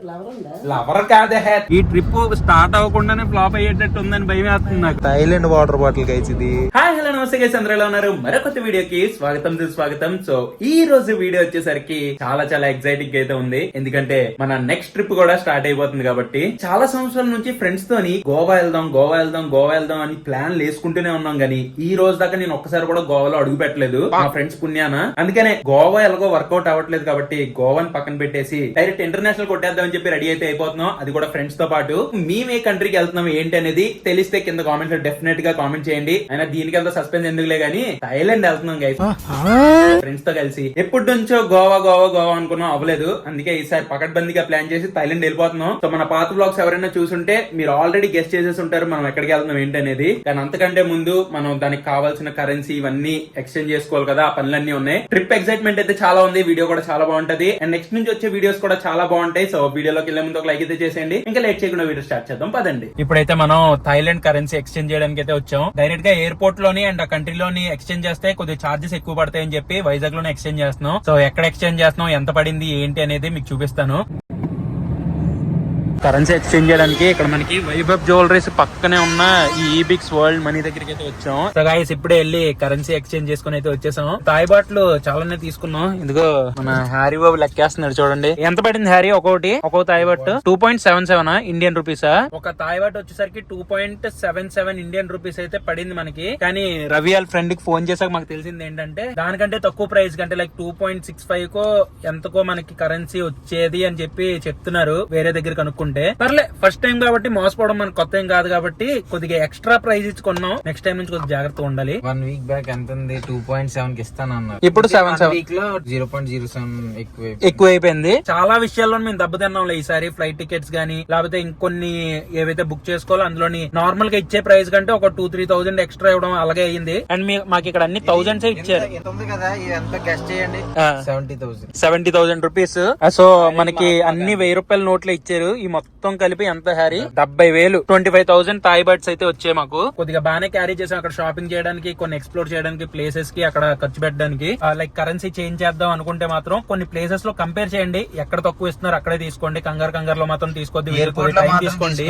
Lover ఉందా lover కాదే హే. ఈ ట్రిప్ స్టార్ట్ అవ్వకుండానే ఫ్లాప్ అయ్యేటట్టు ఉందని భయం వేస్తుంది నాకు. థైలాండ్ వాటర్ బాటిల్ ఇది హలో నమస్తే గైస్ అందరూ ఎలా ఉన్నారు? మరొక వీడియోకి స్వాగతం సుస్వాగతం. సో ఈ రోజు వీడియో వచ్చేసరికి చాలా చాలా ఎక్సైటింగ్ అయితే ఉంది. ఎందుకంటే మన నెక్స్ట్ ట్రిప్ కూడా స్టార్ట్ అయిపోతుంది కాబట్టి చాలా సంవత్సరాల నుంచి ఫ్రెండ్స్ తోని గోవా వెళ్దాం గోవా వెళ్దాం గోవా వెళ్దాం అని ప్లాన్ వేసుకుంటూనే ఉన్నాం గానీ ఈ రోజు దాకా నేను ఒక్కసారి కూడా గోవాలో అడుగు పెట్టలేదు. మా ఫ్రెండ్స్ పుణ్యాన? అందుకనే గోవా ఎలాగో వర్కౌట్ అవ్వట్లేదు కాబట్టి గోవాని పక్కన పెట్టేసి డైరెక్ట్ ఇంటర్నేషనల్ కొట్టేద్దాం అని చెప్పి రెడీ అయితే అయిపోతున్నాం. అది కూడా ఫ్రెండ్స్తో పాటు. మేము ఏ కంట్రీకి వెళ్తున్నాం ఏంటి అనేది తెలిస్తే కింద కామెంట్లో డెఫినెట్గా కామెంట్ చేయండి. అయినా దీనికి అంత సస్పెన్స్ ఎందుకులే గానీ థైలాండ్ వెళ్తున్నాం గైస్ ఫ్రెండ్స్తో కలిసి. ఎప్పటి నుంచో గోవా గోవా గోవా అనుకున్నాం అవ్వలేదు. అందుకే ఈసారి పకడ్బందీగా ప్లాన్ చేసి థైలాండ్ వెళ్ళిపోతున్నాం. సో మన పాత బ్లాగ్స్ ఎవరైనా చూసుంటే మీరు ఆల్రెడీ గెస్ట్ చేసేసి ఉంటారు మనం ఎక్కడికి వెళ్తున్నాం ఏంటనేది. కానీ అంతకంటే ముందు మనం దానికి కావాల్సిన కరెన్సీ ఇవన్నీ ఎక్స్చేంజ్ చేసుకోవాలి కదా ఆ పనులన్నీ ఉన్నాయి. ట్రిప్ ఎక్సైట్మెంట్ అయితే చాలా ఉంది వీడియో కూడా చాలా బాగుంటది. అండ్ నెక్స్ట్ నుంచి వచ్చే వీడియోస్ కూడా చాలా బాగుంటాయి. సో వీడియోలోకి వెళ్ళే ముందు ఒక లైక్ అయితే చేసేయండి. ఇంకా లేట్ చేయకుండా వీడియో స్టార్ట్ చేద్దాం పదండి. ఇప్పుడైతే మనం థైలాండ్ కరెన్సీ ఎక్స్చేంజ్ చేయడానికి అయితే వచ్చాం. డైరెక్ట్గా ఎయిర్పోర్ట్లోని అండ్ ఆ కంట్రీలోని ఎక్స్చేంజ్ చేస్తే కొద్దిగా చార్జెస్ ఎక్కువ పడతాయని చెప్పి వైజాగ్లోనే ఎక్స్చేంజ్ చేస్తున్నాం. సో ఎక్కడ ఎక్స్చేంజ్ చేస్తున్నాం ఎంత పడింది ఏంటి అనేది మీకు చూపిస్తాను. కరెన్సీ ఎక్స్చేంజ్ చేయడానికి ఇక్కడ మనకి వైభవ్ జ్యువెలరీస్ పక్కనే ఉన్న ఈ ఈబిక్స్ వరల్డ్ మనీ దగ్గరికి అయితే వచ్చాం సో గాయస్ ఇప్పుడే వెళ్ళి కరెన్సీ ఎక్స్చేంజ్ చేసుకుని అయితే వచ్చేసాం తాయి బాట్లు చాలానే తీసుకున్నాం. ఇదిగో మన హ్యారీ బాబు లెక్కేస్తున్నాడు చూడండి. ఎంత పడింది హ్యారీ ఒక్కొక్కటి ఒక్కో Thai baht two point seven seven Indian rupees ఒక తాయి బాట్ వచ్చేసరికి two point seven seven Indian rupees అయితే పడింది మనకి. కానీ రవి వాళ్ళ ఫ్రెండ్కి ఫోన్ చేసాక మాకు తెలిసింది ఏంటంటే దానికంటే తక్కువ ప్రైస్ కంటే like two point six five కో ఎంతకో మనకి కరెన్సీ వచ్చేది అని చెప్పి చెప్తున్నారు. వేరే దగ్గర కనుక్కుంటే పర్లే ఫస్ట్ టైం కాబట్టి మోసపోవడం మనకు కొత్త ఏం కాదు కాబట్టి కొద్దిగా ఎక్స్ట్రా ప్రైస్ ఇచ్చి కొన్నాం. నెక్స్ట్ టైం నుంచి కొద్దిగా జాగ్రత్తగా ఉండాలి. వన్ వీక్ బ్యాక్ ఎంత ఉంది టూ పాయింట్ సెవెన్కి ఇస్తాను అన్నారు. ఇప్పుడు సెవెన్ సెవెన్ వీక్లో జీరో పాయింట్ జీరో సెవెన్ ఎక్కువ ఎక్కువ అయిపోయింది చాలా విషయాల్లో మేము దెబ్బతిన్నాంలే ఈసారి. ఫ్లైట్ టికెట్స్ గానీ లేకపోతే ఇంకొన్ని ఏవైతే బుక్ చేసుకోవాలో అందులోని నార్మల్గా ఇచ్చే ప్రైస్ కంటే ఒక టూ త్రీ థౌసండ్ ఎక్స్ట్రా ఇవ్వడం అలాగే అయ్యింది అండ్ మాకు ఇక్కడ అన్ని థౌసండ్స్ ఇచ్చారు. సెవెంటీ థౌసండ్ రూపీస్ సో మనకి అన్ని వెయ్యి రూపాయల నోట్లు ఇచ్చారు. ఈ మొత్తం కలిపి ఎంత హ్యారీ డెబ్బై వేలు. Twenty five thousand Thai bahts అయితే వచ్చాయి మాకు. కొద్దిగా బాగానే క్యారీ చేసాం అక్కడ షాపింగ్ చేయడానికి కొన్ని ఎక్స్ప్లోర్ చేయడానికి ప్లేసెస్కి అక్కడ ఖర్చు పెట్టడానికి. లైక్ కరెన్సీ చేంజ్ చేద్దాం అనుకుంటే మాత్రం కొన్ని ప్లేసెస్లో కంపేర్ చేయండి. ఎక్కడ తక్కువ ఇస్తున్నారు అక్కడే తీసుకోండి. కంగారు కంగారు లో మాత్రం వేరే లో టైం తీసుకోండి.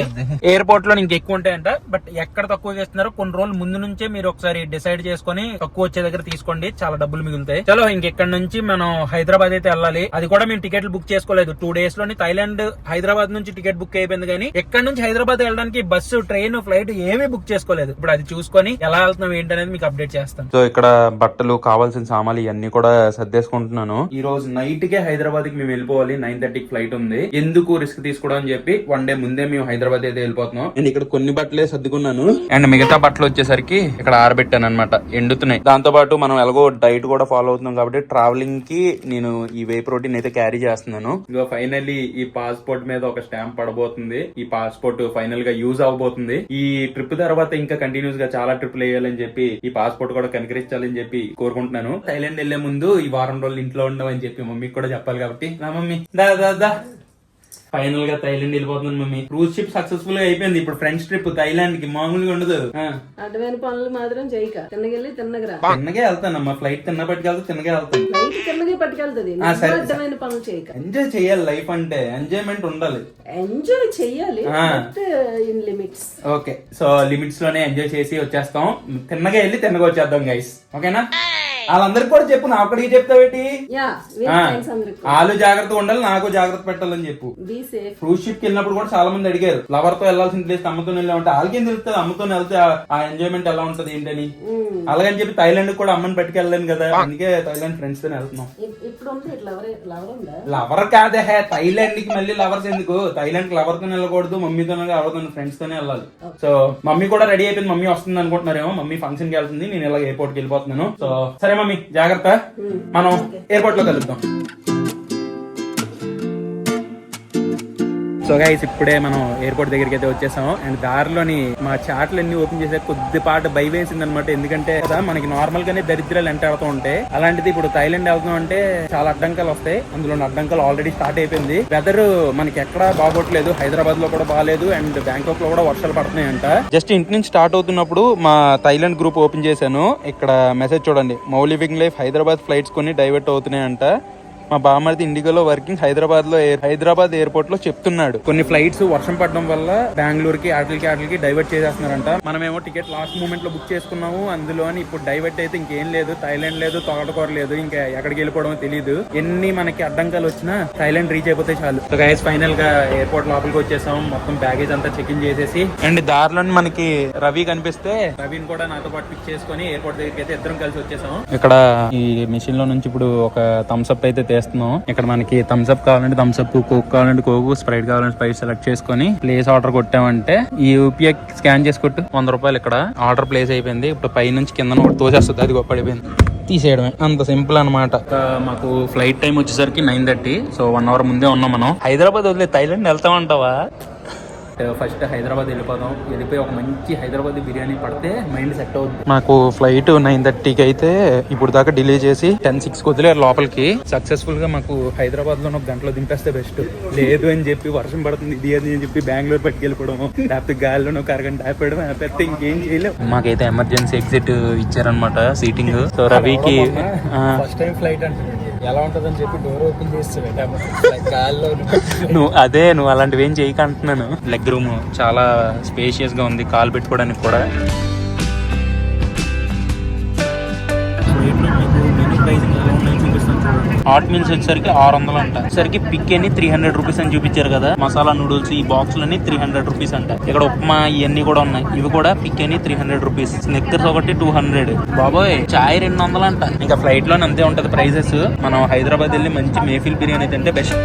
ఎయిర్పోర్ట్లో ఇంక ఎక్కువ ఉంటాయంట. బట్ ఎక్కడ తక్కువ ఇస్తున్నారో కొన్ని రోజులు ముందు నుంచే మీరు ఒకసారి డిసైడ్ చేసుకొని తక్కువ వచ్చే దగ్గర తీసుకోండి. చాలా డబ్బులు మిగులుతాయి. చలో ఇంకెక్కడ నుంచి మనం హైదరాబాద్ అయితే వెళ్ళాలి. అది కూడా మేము టికెట్లు బుక్ చేసుకోలేదు. టూ డేస్లోని థైలాండ్ హైదరాబాద్ నుంచి టికెట్ బుక్ అయిపోయింది కానీ ఎక్కడ నుంచి హైదరాబాద్ వెళ్ళడానికి బస్సు ట్రైన్ ఫ్లైట్ ఏమీ బుక్ చేసుకోలేదు. ఇప్పుడు అది చూసుకొని ఎలా వెళ్తున్నాం ఏంటనేది మీకు అప్డేట్ చేస్తాం సో ఇక్కడ బట్టలు కావాల్సిన సామాన్లు ఇవన్నీ కూడా సర్దేసుకుంటున్నాను. ఈ రోజు నైట్ కే హైదరాబాద్కి మేము వెళ్ళిపోవాలి. నైన్ థర్టీ ఫ్లైట్ ఉంది. ఎందుకు రిస్క్ తీసుకోవడం అని చెప్పి వన్ డే ముందే మేము హైదరాబాద్ అయితే వెళ్ళిపోతున్నాం. నేను ఇక్కడ కొన్ని బట్టలే సర్దుకున్నాను. అండ్ మిగతా బట్టలు వచ్చేసరికి ఇక్కడ ఆరబెట్టాను అనమాట ఎండుతున్నాయి. దాంతో పాటు మనం ఎలాగో డైట్ కూడా ఫాలో అవుతున్నాం కాబట్టి ట్రావెలింగ్కి నేను ఈ వే ప్రోటీన్ అయితే క్యారీ చేస్తున్నాను. ఇక ఫైనల్లీ ఈ పాస్పోర్ట్ మీద ఒక స్టాంప్ పడబోతుంది. ఈ పాస్పోర్ట్ ఫైనల్గా యూజ్ అవబోతుంది. ఈ ట్రిప్ తర్వాత ఇంకా కంటిన్యూస్గా చాలా ట్రిప్లు వేయాలని చెప్పి ఈ పాస్పోర్ట్ కూడా కనికరించాలని చెప్పి కోరుకుంటున్నాను. థైలాండ్ వెళ్ళే ముందు ఈ వారం రోజులు ఇంట్లో ఉండమని చెప్పి మమ్మీకి కూడా చెప్పాలి కాబట్టి నా మమ్మీ. దా దా దా. ఫైనల్గా థైలాండ్ వెళ్ళిపోతుంది మమ్మీ. క్రూజ్ షిప్ సక్సెస్ఫుల్గా అయిపోయింది. ఇప్పుడు ఫ్రెండ్స్ ట్రిప్ థైలాండ్కి మామూలుగా ఉండదు. అడ్డమైన పనులు మాత్రం చేయక. తిన్నగెళ్ళి తిన్నగరా తిన్నగే వెళ్తానమ్మా ఫ్లైట్ తిన్న పట్టుకెళ్తే తిన్నగే వెళ్తాను. లైట్ తిన్నగే పట్టుకెళ్తది. అడ్డమైన పనులు చేయక. ఎంజాయ్ చేయాలి లైఫ్ అంటే. ఎంజాయ్మెంట్ ఉండాలి. Enjoy. But in limits okay so లిమిట్స్లోనే enjoy చేసి వచ్చేస్తాం. తిన్నగా వెళ్ళి తిన్నగా వచ్చేద్దాం గైస్ ఓకేనా వాళ్ళందరికి కూడా చెప్పు నా ఒక్కడికి చెప్తావేటి? వాళ్ళు జాగ్రత్తగా ఉండాలి నాకు జాగ్రత్త పెట్టాలని చెప్పు. క్రూజ్ షిప్కి వెళ్ళినప్పుడు కూడా చాలా మంది అడిగారు లవర్తో వెళ్ళాల్సిన ప్లేస్ అమ్మతో వెళ్ళామంటే వాళ్ళకేం తెలుస్తుంది? అమ్మతో వెళ్తే ఆ- ఎంజాయ్మెంట్ ఎలా ఉంటది ఏంటని? అలాగని చెప్పి థైలాండ్ కూడా అమ్మని పట్టుకెళ్ళలేను కదా అందుకే థైలాండ్ ఫ్రెండ్స్తో వెళ్తున్నాం. లవర్ కాదే హే థైలాండ్కి మళ్ళీ లవర్స్ ఎందుకు? థైలాండ్కి లవర్తో వెళ్ళకూడదు మమ్మీతో ఎవరితో ఫ్రెండ్స్ తోనే వెళ్ళాలి. సో మమ్మీ కూడా రెడీ అయిపోయింది మమ్మీ వస్తుంది అనుకుంటున్నారేమో మమ్మీ ఫంక్షన్కి వెళ్తుంది నేను ఇలా ఎయిర్పోర్ట్కి వెళ్ళిపోతున్నాను. సో సరే మమ్మీ. జాగ్రత్త. మనం ఎయిర్పోర్ట్లో కలుద్దాం. సో గైస్ ఇప్పుడే మనం ఎయిర్పోర్ట్ దగ్గరికి అయితే వచ్చేసాం అండ్ దారిలోని మా చాట్లు అన్ని ఓపెన్ చేసే కొద్దిపాటు భయ వేసింది అనమాట ఎందుకంటే మనకి నార్మల్ గానే దరిద్రాలు ఎంటాడుతూ ఉంటాయి. అలాంటిది ఇప్పుడు థైలాండ్ వెళ్తాం అంటే చాలా అడ్డంకాలు వస్తాయి. అందులో అడ్డంకాలు ఆల్రెడీ స్టార్ట్ అయిపోయింది. వెదర్ మనకి ఎక్కడా బాగోట్లేదు. హైదరాబాద్లో కూడా బాగాలేదు. అండ్ బ్యాంకాక్లో కూడా వర్షాలు పడుతున్నాయంట. జస్ట్ ఇంటి నుంచి స్టార్ట్ అవుతున్నప్పుడు మా థైలాండ్ గ్రూప్ ఓపెన్ చేశాను. ఇక్కడ మెసేజ్ చూడండి. మౌలివింగ్ లైఫ్ హైదరాబాద్ ఫ్లైట్స్ కొన్ని డైవర్ట్ అవుతున్నాయంట. మా బామ్మది ఇండిగోలో వర్కింగ్ హైదరాబాద్లో హైదరాబాద్ ఎయిర్పోర్ట్లో చెప్తున్నాడు. కొన్ని ఫ్లైట్స్ వర్షం పడడం వల్ల బెంగళూరుకి ఆటలకి ఆటలకి డైవర్ట్ చేసేస్తున్నారంట. మనమేమో టికెట్ లాస్ట్ మూమెంట్లో బుక్ చేసుకున్నాము. అందులో ఇప్పుడు డైవర్ట్ అయితే ఇంకేం లేదు. థైలాండ్ లేదు తోటకూర లేదు. ఇంకా ఎక్కడికి వెళ్ళిపోవడం తెలియదు ఎన్ని మనకి అడ్డంకాలు వచ్చినా థైలాండ్ రీచ్ అయిపోతే చాలు. సో గైస్ ఫైనల్గా ఎయిర్పోర్ట్ లోపలికి వచ్చేసాం మొత్తం బ్యాగేజ్ అంతా చెక్ ఇన్ చేసేసి. అండ్ దారిలో మనకి రవి కనిపిస్తే రవిని కూడా నాతో పాటు పిక్ చేసుకొని ఎయిర్పోర్ట్ దగ్గరికి అయితే ఇద్దరం కలిసి వచ్చేసాం ఇక్కడ ఈ మెషిన్లో నుంచి ఇప్పుడు ఒక థమ్స్ అప్ అయితే చేస్తున్నాం. ఇక్కడ మనకి థమ్స్ అప్ కావాలంటే థమ్స్ అప్ కోక్ కావాలంటే కోక్ స్ప్రైట్ కావాలంటే స్ప్రైట్ సెలెక్ట్ చేసుకొని ప్లేస్ ఆర్డర్ కొట్టామంటే ఈ యూపీఐ స్కాన్ చేసి కొట్టు. వంద రూపాయలు ఇక్కడ ఆర్డర్ ప్లేస్ అయిపోయింది. ఇప్పుడు పై నుంచి కింద ఒకటి తోసేస్తుంది. అది పడిపోయింది. తీసేయడమే. అంత సింపుల్ అనమాట మాకు ఫ్లైట్ టైం వచ్చేసరికి nine thirty so one hour ముందే ఉన్నాం మనం. హైదరాబాద్ వదిలే థైలాండ్ వెళ్తామంటావా? ఫస్ట్ హైదరాబాద్ వెళ్ళిపోదాం. వెళ్ళిపోయి ఒక మంచి హైదరాబాద్ బిర్యానీ పడితే మైండ్ సెట్ అవుతుంది మాకు ఫ్లైట్ నైన్ థర్టీకి అయితే ఇప్పుడు దాకా డిలే చేసి టెన్ సిక్స్ వదిలేరు లోపలికి. సక్సెస్ఫుల్గా మాకు హైదరాబాద్లో ఒక గంటలో దింపేస్తే బెస్ట్ లేదు అని చెప్పి వర్షం పడుతుంది ఇది అది అని చెప్పి బెంగళూరు పట్టుకెళ్ళిపోవడం. లేకపోతే గాలిలోనో ఒక అరగంట ఆపేయడం ఆపేస్తే ఇంకేం చేయలేం. మాకైతే ఎమర్జెన్సీ ఎగ్జిట్ ఇచ్చారనమాట సీటింగ్ సో రవికి ఫస్ట్ టైం ఫ్లైట్ అంటే ఎలా ఉంటదని చెప్పి డోర్ ఓపెన్ చేస్తే గాల్లో నువ్వు అదే నువ్వు అలాంటివి ఏం చేయకంటున్నాను. లెగ్ రూమ్ చాలా స్పేషియస్గా ఉంది కాల్ పెట్టుకోవడానికి కూడా. హాట్ మీల్స్ వచ్చేసరికి ఆరు వందలు అంట. సరికి పిక్ అని త్రీ హండ్రెడ్ రూపీస్ అని చూపించారు కదా. మసాలా నూడిల్స్ ఈ బాక్స్ లని త్రీ హండ్రెడ్ రూపీస్ అంట. ఇక్కడ ఉప్మా ఇవన్నీ కూడా ఉన్నాయి. ఇవి కూడా పిక్ అని త్రీ హండ్రెడ్ రూపీస్ స్నిక్కర్స్ ఒకటి టూ హండ్రెడ్ బాబోయ్ చాయ్ రెండు వందలు అంట. ఇంకా ఫ్లైట్లోనే అంతే ఉంటది ప్రైజెస్ మనం హైదరాబాద్ వెళ్ళి మంచి మేఫిల్ బిర్యానీ తింటే బెస్ట్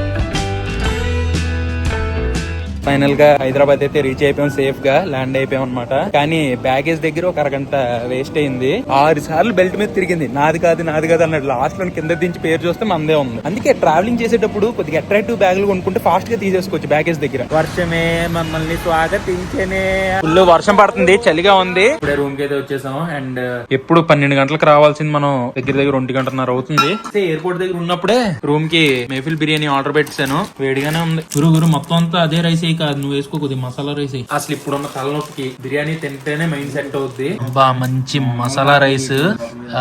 ఫైనల్గా హైదరాబాద్ అయితే రీచ్ అయిపోయాం సేఫ్గా ల్యాండ్ అయిపోయాం అనమాట కానీ బ్యాగేజ్ దగ్గర ఒక అరగంట వేస్ట్ అయింది. ఆరు సార్లు బెల్ట్ మీద తిరిగింది. నాది కాదు నాది కాదు అన్నట్టు లాస్ట్లో కింద దించి పేరు చూస్తే మందే ఉంది. అందుకే ట్రావెలింగ్ చేసేటప్పుడు కొద్దిగా అట్రాక్టివ్ బ్యాగులు కొనుక్కుంటే ఫాస్ట్గా తీసేసుకోవచ్చు బ్యాగేజ్ దగ్గర. వర్షమే మమ్మల్ని స్వాగతించనే. ఫుల్ వర్షం పడుతుంది చలిగా ఉంది. ఇప్పుడే రూమ్కి అయితే వచ్చేసాం అండ్ ఎప్పుడు పన్నెండు గంటలకు రావాల్సింది మనం దగ్గర దగ్గర ఒంటి గంటన్నర అవుతుంది. ఎయిర్పోర్ట్ దగ్గర ఉన్నప్పుడే రూమ్కి మేఫిల్ బిర్యానీ ఆర్డర్ పెట్టాను వేడిగానే ఉంది. గురు గురు మొత్తం అంతా అదే రైస్ కాదు నువ్వు వేసుకో కొద్దిగా మసాలా రైస్. అసలు ఇప్పుడున్న తలనొప్పికి బిర్యానీ తింటేనే మైండ్ సెట్ అవుద్ది. బా మంచి మసాలా రైస్.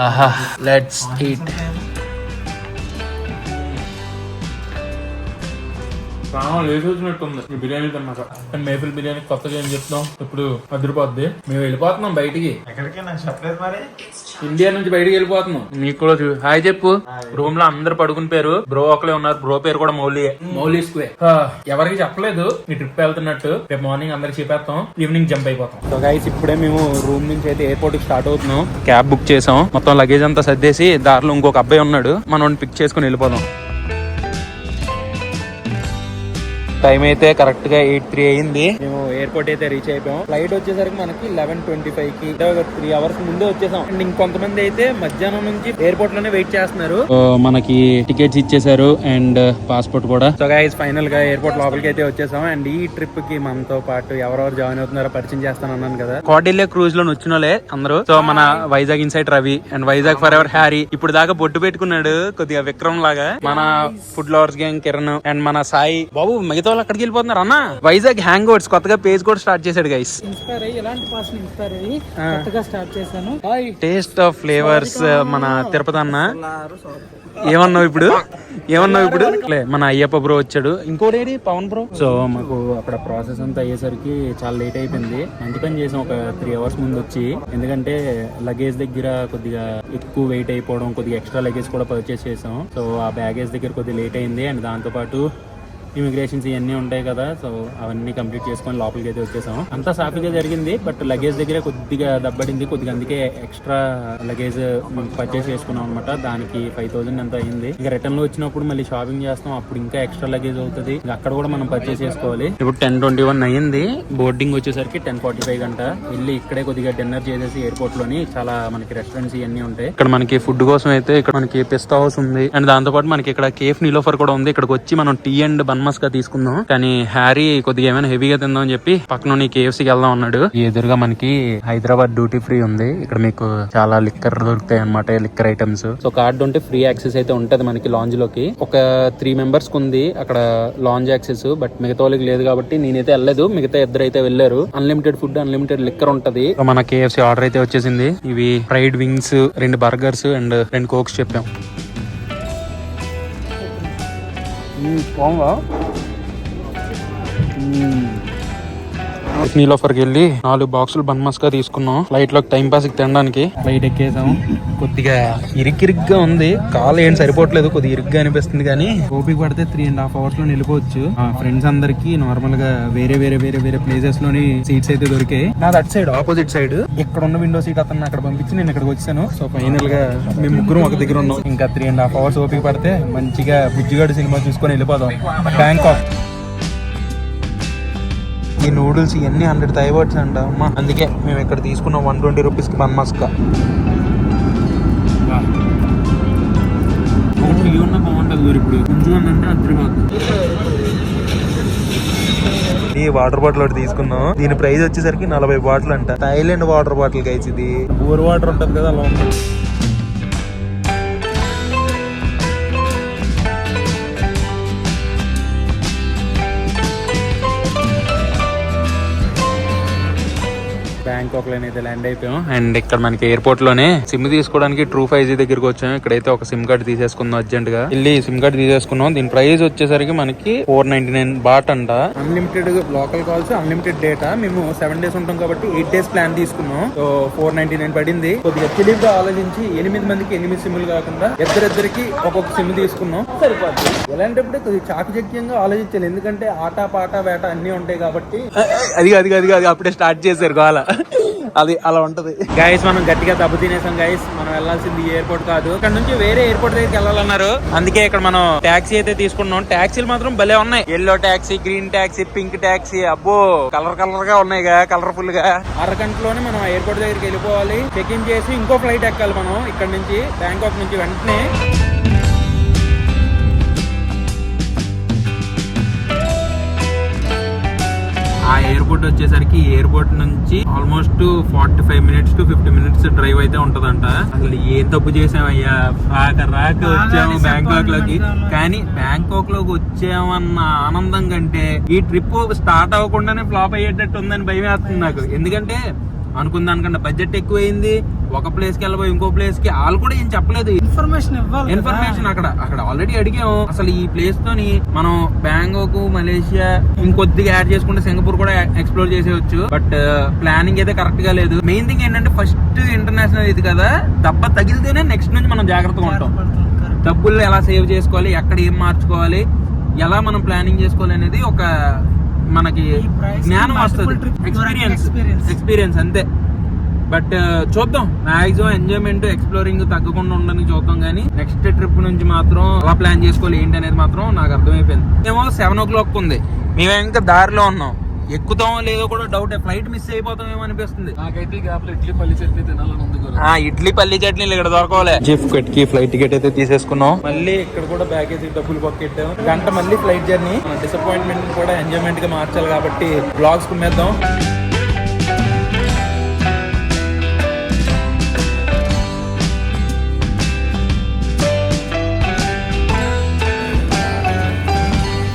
ఆహా లెట్స్ ఈట్ లేచొచ్చినట్టుంది ఈ బిర్యానీ తిన్నాక. కానీ మేఫిల్ బిర్యానీ కొత్తగా ఏం చెప్తాం? ఇప్పుడు అదిరిపోద్ది. మేము వెళ్ళిపోతున్నాం బయటికి. ఎక్కడికి? నాకు చెప్పలేదు మరి. ఇండియా నుంచి బయటికి వెళ్ళిపోతున్నాం. నీకు కూడా చూ- హాయ్ చెప్పు. రూమ్లో అందరు పడుకుని పేరు. బ్రో ఒకలే ఉన్నారు. బ్రో పేరు కూడా మౌలి మౌలి స్క్వేర్ ఎవరికి చెప్పలేదు. ఈ ట్రిప్ వెళ్తున్నట్టు. రేపు మార్నింగ్ అందరికి చెప్పేస్తాం. ఈవినింగ్ జంప్ అయిపోతాం. సో గైస్ ఇప్పుడే మేము రూమ్ నుంచి అయితే ఎయిర్పోర్ట్కి స్టార్ట్ అవుతున్నాం. క్యాబ్ బుక్ చేసాం. మొత్తం లగేజ్ అంతా సర్దేసి దారిలో ఇంకొక అబ్బాయి ఉన్నాడు. మనం పిక్ చేసుకుని వెళ్ళిపోదాం. టైం అయితే కరెక్ట్గా ఎయిట్ త్రీ అయింది. మేము ఎయిర్పోర్ట్ అయితే రీచ్ అయిపోయాం. ఫ్లైట్ వచ్చేసరికి మనకి లెవెన్ ట్వంటీ ఫైవ్కి త్రీ అవర్స్ ముందే వచ్చేసాం. అండ్ ఇంకొంతమంది అయితే మధ్యాహ్నం నుంచి ఎయిర్పోర్ట్లోనే వెయిట్ చేస్తున్నారు. మనకి టికెట్స్ ఇచ్చేసారు అండ్ పాస్పోర్ట్ కూడా. సో గైస్ ఫైనల్గా ఎయిర్పోర్ట్ లోపలికి అయితే వచ్చేసాం. అండ్ ఈ ట్రిప్కి మనతో పాటు ఎవరెవరు జాయిన్ అవుతున్నారో పరిచయం చేస్తాను అన్నాను కదా. కోటిల్లే క్రూజ్లో వచ్చిన వాళ్ళే అందరూ. సో మన Vizag insight Ravi and Vizag for ever Harry ఇప్పుడు దాకా బొట్టు పెట్టుకున్నాడు కొద్దిగా విక్రమ్ లాగా. మన food lovers gang Kiran and మన సాయి. బాబు మిగతా వాళ్ళు అక్కడికి వెళ్ళిపోతున్నారు అన్న. వైజాగ్ హ్యాంగ్ అవుట్స్ కొత్తగా పేజ్ కూడా స్టార్ట్ చేశాడు గైస్ ఇన్స్పైర్ అయ్యి ఎలాంటి పాటలు ఇన్స్పైర్ అయ్యి కొత్తగా స్టార్ట్ చేశాను. టేస్ట్ ఆఫ్ ఫ్లేవర్స్ మన తిరుపతి అన్న. ఏమన్నావు ఇప్పుడు? ఏమన్నావు ఇప్పుడు? లే, మన అయ్యప్ప బ్రో వచ్చాడు. ఇంకోటి పవన్ బ్రో సో మాకు అక్కడ ప్రాసెస్ అంతా అయ్యేసరికి చాలా లేట్ అయిపోయింది. మంచి పని చేసాం ఒక త్రీ అవర్స్ ముందు వచ్చి. ఎందుకంటే లగేజ్ దగ్గర కొద్దిగా ఎక్కువ వెయిట్ అయిపోవడం కొద్దిగా ఎక్స్ట్రా లగేజ్ కూడా పర్చేస్ చేసాం. సో ఆ బ్యాగేజ్ దగ్గర కొద్దిగా లేట్ అయింది. అండ్ దాంతో పాటు ఇమిగ్రేషన్స్ ఇవన్నీ ఉంటాయి కదా సో అవన్నీ కంప్లీట్ చేసుకొని లోపలికి అయితే వచ్చేసాం అంతా సాఫీగా జరిగింది బట్ లగేజ్ దగ్గర కొద్దిగా దబ్బడింది కొద్దిగా అందుకే ఎక్స్ట్రా లగేజ్ పర్చేస్ చేసుకున్నాం అనమాట దానికి ఫైవ్ థౌసండ్ ఎంత అయింది. ఇంకా రిటర్న్లో వచ్చినప్పుడు మళ్ళీ షాపింగ్ చేస్తాం అప్పుడు ఇంకా ఎక్స్ట్రా లగేజ్ అవుతుంది. అక్కడ కూడా మనం పర్చేస్ చేసుకోవాలి. ఇప్పుడు టెన్ ట్వంటీ వన్ అయ్యింది. బోర్డింగ్ వచ్చేసరికి టెన్ ఫార్టీ ఫైవ్ గంట. వెళ్ళి ఇక్కడే కొద్దిగా డిన్నర్ చేసేసి ఎయిర్పోర్ట్లోని చాలా మనకి రెస్టారెంట్స్ ఇవన్నీ ఉంటాయి. ఇక్కడ మనకి ఫుడ్ కోసం అయితే ఇక్కడ మనకి పిస్తా హౌస్ ఉంది. అండ్ దాంతో పాటు మనకి ఇక్కడ కేఫ్ నీలోఫర్ కూడా ఉంది. ఇక్కడికి వచ్చి మనం టీ అండ్ బన్ బన్మస్గా తీసుకుందాం. కానీ హ్యారీ కొద్దిగా ఏమైనా హెవీగా తిందాం అని చెప్పి పక్కన కేఎఫ్సీకి వెళ్దాం అన్నాడు. ఎదురుగా మనకి హైదరాబాద్ డ్యూటీ ఫ్రీ ఉంది. ఇక్కడ మీకు చాలా లిక్కర్ దొరుకుతాయి అనమాట లిక్కర్ ఐటమ్స్ సో కార్డు ఉంటే ఫ్రీ యాక్సెస్ అయితే ఉంటది మనకి లాంజ్లోకి. ఒక త్రీ మెంబర్స్కి ఉంది అక్కడ లాంజ్ యాక్సెస్ బట్ మిగతా వాళ్ళకి లేదు కాబట్టి నేనైతే వెళ్ళలేదు. మిగతా ఇద్దరు అయితే వెళ్ళారు. అన్లిమిటెడ్ ఫుడ్ అన్లిమిటెడ్ లిక్కర్ ఉంటది. మన కేఎఫ్సీ ఆర్డర్ అయితే వచ్చేసింది. ఇవి ఫ్రైడ్ వింగ్స్ రెండు బర్గర్స్ అండ్ రెండు కోక్స్ చెప్పాం. 嗯，黄了。嗯。నీలోఫర్కి వెళ్ళి నాలుగు బాక్సులు బన్ మస్కా తీసుకున్నాం. ఫ్లైట్లో టైం పాస్ తినడానికి. ఫ్లైట్ ఎక్కేసాం. కొద్దిగా ఇరికిరిగ్గా ఉంది. కాలు ఏం సరిపోవట్లేదు. కొద్దిగా ఇరుగ్గా అనిపిస్తుంది కానీ. ఓపిక పడితే త్రీ అండ్ హాఫ్ అవర్స్లో నిలిపోవచ్చు ఆ ఫ్రెండ్స్ అందరికి నార్మల్గా వేరే వేరే వేరే వేరే ప్లేసెస్లోని సీట్స్ అయితే దొరికాయి. నాది అటు సైడ్ ఆపోజిట్ సైడ్ ఇక్కడ ఉన్న విండో సీట్ అతను అక్కడ పంపించి నేను ఇక్కడికి వచ్చాను సో ఫైనల్గా మేము ముగ్గురు ఒక దగ్గర ఉన్నాం. ఇంకా త్రీ అండ్ హాఫ్ అవర్స్ ఓపిక పడితే మంచిగా బుజ్జిగాడు సినిమా చూసుకొని వెళ్ళిపోదాం. బ్యాంకాక్ ఈ నూడిల్స్ ఇవన్నీ హండ్రెడ్ థైవర్డ్స్ అంట అమ్మా. అందుకే మేము ఇక్కడ తీసుకున్న వన్ ట్వంటీ రూపీస్కి బన్ మస్కా. బాగుంటుంది ఇప్పుడు. కొంచెం అంటే అత్రిమాక్ ఈ వాటర్ బాటిల్ ఒకటి తీసుకున్నాం దీని ప్రైస్ వచ్చేసరికి నలభై బాటిల్ అంట. థైలాండ్ వాటర్ బాటిల్ గైస్ ఇది. బోర్ వాటర్ ఉంటుంది కదా అలా ఉంది బ్యాంకాక్లోనే అయితే ల్యాండ్ అయిపోయాం. అండ్ ఇక్కడ మనకి ఎయిర్పోర్ట్లోనే సిమ్ తీసుకోవడానికి ట్రూ ఫైవ్ జీ దగ్గరికి వచ్చాం. ఇక్కడైతే ఒక సిమ్ కార్డ్ తీసేసుకుందాం అర్జెంట్గా. వెళ్ళి సిమ్ కార్డ్ తీసేసుకున్నాం. దీని ప్రైస్ వచ్చేసరికి మనకి ఫోర్ నైన్టీ నైన్ బాట్ అంట. Unlimited local calls unlimited data మేము సెవెన్ డేస్ ఉంటాం కాబట్టి ఎయిట్ డేస్ ప్లాన్ తీసుకున్నాం. సో ఫోర్ నైన్టీ నైన్ పడింది. కొద్దిగా తెలివిగా ఆలోచించి ఎనిమిది మందికి ఎనిమిది సిమ్లు కాకుండా ఇద్దరిద్దరికి ఒక్కొక్క సిమ్ తీసుకున్నాం. సరిపోతుంది ఎలాంటప్పుడు కొద్దిగా చాకచక్యంగా ఆలోచించాలి. ఎందుకంటే ఆట పాట వేట అన్ని ఉంటాయి కాబట్టి. అది అది అది అది అప్పుడే స్టార్ట్ చేశారు గోల. అది అలా ఉంటది. గైస్ మనం గట్టిగా దెబ్బ తినేసాం గైస్ మనం వెళ్ళాల్సింది ఎయిర్పోర్ట్ కాదు. ఇక్కడ నుంచి వేరే ఎయిర్పోర్ట్ దగ్గరికి వెళ్ళాలన్నారు. అందుకే ఇక్కడ మనం టాక్సీ అయితే తీసుకున్నాం. టాక్సీలు మాత్రం భలే ఉన్నాయి. Yellow taxi green taxi pink taxi అబ్బో! కలర్ కలర్గా ఉన్నాయి కలర్ఫుల్గా. అరగంటలోనే మనం ఎయిర్పోర్ట్ దగ్గరికి వెళ్ళిపోవాలి. చెక్ ఇన్ చేసి ఇంకో ఫ్లైట్ ఎక్కాలి మనం ఇక్కడ నుంచి బ్యాంకాక్ నుంచి వెంటనే. ఆ ఎయిర్పోర్ట్ వచ్చేసరికి ఎయిర్పోర్ట్ నుంచి almost forty five minutes to fifty minutes drive అయితే ఉంటదంట. అసలు ఏం తప్పు చేసామయ్యా? రాక రాక వచ్చాము బ్యాంకాక్లోకి కానీ బ్యాంకాక్లోకి వచ్చామన్న ఆనందం కంటే ఈ ట్రిప్ స్టార్ట్ అవ్వకుండానే ఫ్లాప్ అయ్యేటట్టు ఉందని భయం వేస్తుంది నాకు. ఎందుకంటే అనుకున్న దానికన్నా బడ్జెట్ ఎక్కువైంది. ఒక ప్లేస్కి వెళ్ళబోయి ఇంకో ప్లేస్కి వాళ్ళు కూడా ఏం చెప్పలేదు. ఇన్ఫర్మేషన్ ఇవ్వాలి. ఇన్ఫర్మేషన్ అక్కడ అక్కడ ఆల్రెడీ అడిగాం. అసలు ఈ ప్లేస్ తోని మనం బ్యాంకాక్ మలేషియా ఇంకొద్దిగా యాడ్ చేసుకుంటే సింగపూర్ కూడా ఎక్స్ప్లోర్ చేసేవచ్చు బట్ ప్లానింగ్ అయితే కరెక్ట్గా లేదు. మెయిన్ థింగ్ ఏంటంటే ఫస్ట్ ఇంటర్నేషనల్ ఇది కదా. దెబ్బ తగిలితేనే నెక్స్ట్ నుంచి మనం జాగ్రత్తగా ఉంటాం. డబ్బులు ఎలా సేవ్ చేసుకోవాలి ఎక్కడ ఏం మార్చుకోవాలి ఎలా మనం ప్లానింగ్ చేసుకోవాలి అనేది ఒక మనకి జ్ఞానం వస్తుంది. ఎక్స్పీరియన్స్. ఎక్స్పీరియన్స్ అంతే. బట్ చూద్దాం. మాక్సిమం ఎంజాయ్మెంట్ ఎక్స్ప్లోరింగ్ తగ్గకుండా ఉండని చూద్దాం కానీ నెక్స్ట్ ట్రిప్ నుంచి మాత్రం ఎలా ప్లాన్ చేసుకోవాలి ఏంటి అనేది మాత్రం నాకు అర్థమైపోయింది. ఏమో సెవెన్ ఓ క్లాక్ ఉంది. మేము ఇంకా దారిలో ఉన్నాం. ఎక్కుతామో లేదో కూడా డౌట్ ఫ్లైట్ మిస్ అయిపోతామేమో అనిపిస్తుంది. నాకైతే గ్యాప్లో ఇడ్లీ పల్లి చట్నీ తినాలని ఉంది ఇడ్లీ పల్లి ఇక్కడ దొరకవాలి. జిఫ్ కట్కి ఫ్లైట్ టికెట్ అయితే తీసేసుకున్నాం. మళ్ళీ ఇక్కడ కూడా బ్యాగేజ్ డబ్బులు పక్కెట్టాం గంట మళ్ళీ ఫ్లైట్ జర్నీ డిసప్పాయింట్మెంట్ కూడా ఎంజాయ్మెంట్గా మార్చాలి కాబట్టి బ్లాగ్స్ కుమ్మేద్దాం.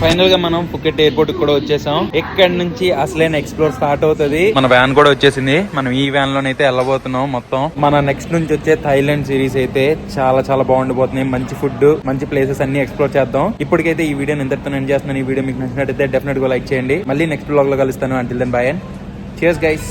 ఫైనల్గా మనం పుకెట్ ఎయిర్పోర్ట్ కూడా వచ్చేసాం. ఇక్కడ నుంచి అసలైన ఎక్స్ప్లోర్ స్టార్ట్ అవుతుంది? మన వ్యాన్ కూడా వచ్చేసింది. మనం ఈ వ్యాన్ లోనైతే వెళ్ళబోతున్నాం మొత్తం. మన నెక్స్ట్ నుంచి వచ్చే థైలాండ్ సిరీస్ అయితే చాలా చాలా బాగుండిపోతుంది మంచి ఫుడ్ మంచి ప్లేసెస్ అన్ని ఎక్స్ప్లోర్ చేద్దాం. ఇప్పటికైతే ఈ వీడియో ఇంతటితో నేను చేస్తున్నాను. ఈ వీడియో మీకు నచ్చినట్టయితే డెఫినెట్గా లైక్ చేయండి. మళ్ళీ నెక్స్ట్ బ్లాగ్లో కలుస్తాను. అంటిల్ దెన్ బాయ్ అండ్ చేస్ గైస్